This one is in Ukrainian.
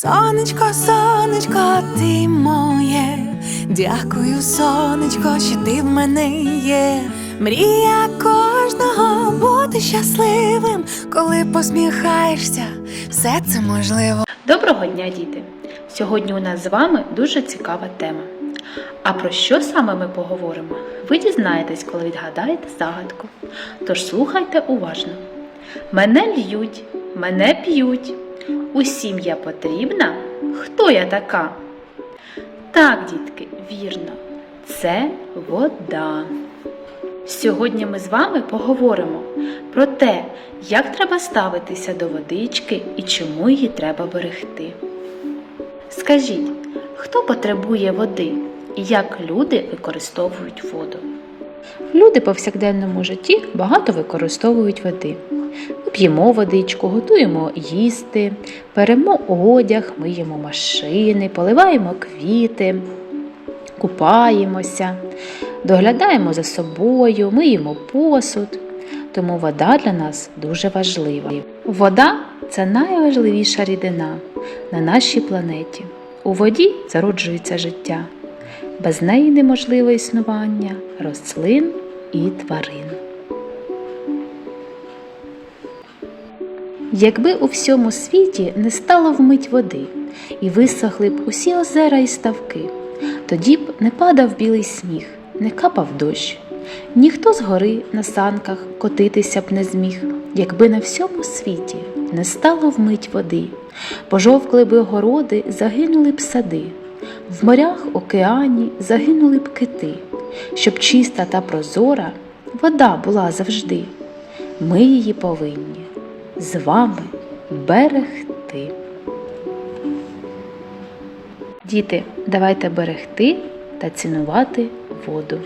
Сонечко, сонечко, ти моє. Дякую, сонечко, що ти в мене є. Мрія кожного бути щасливим, коли посміхаєшся, все це можливо. Доброго дня, діти! Сьогодні у нас з вами дуже цікава тема. А про що саме ми поговоримо? Ви дізнаєтесь, коли відгадаєте загадку. Тож слухайте уважно. Мене льють, мене п'ють. Усім я потрібна. Хто я така? Так, дітки, вірно, це вода. Сьогодні ми з вами поговоримо про те, як треба ставитися до водички і чому її треба берегти. Скажіть, хто потребує води і як люди використовують воду? Люди в повсякденному житті багато використовують води. Ми п'ємо водичку, готуємо їсти, перемо одяг, миємо машини, поливаємо квіти, купаємося, доглядаємо за собою, миємо посуд. Тому вода для нас дуже важлива. Вода це найважливіша рідина на нашій планеті. У воді зароджується життя. Без неї неможливе існування рослин і тварин. Якби у всьому світі не стало вмить води, і висохли б усі озера і ставки, тоді б не падав білий сніг, не капав дощ. Ніхто з гори на санках котитися б не зміг, якби на всьому світі не стало вмить води, пожовкли б городи, загинули б сади, в морях, океані загинули б кити, щоб чиста та прозора вода була завжди. Ми її повинні з вами берегти. Діти, давайте берегти та цінувати воду.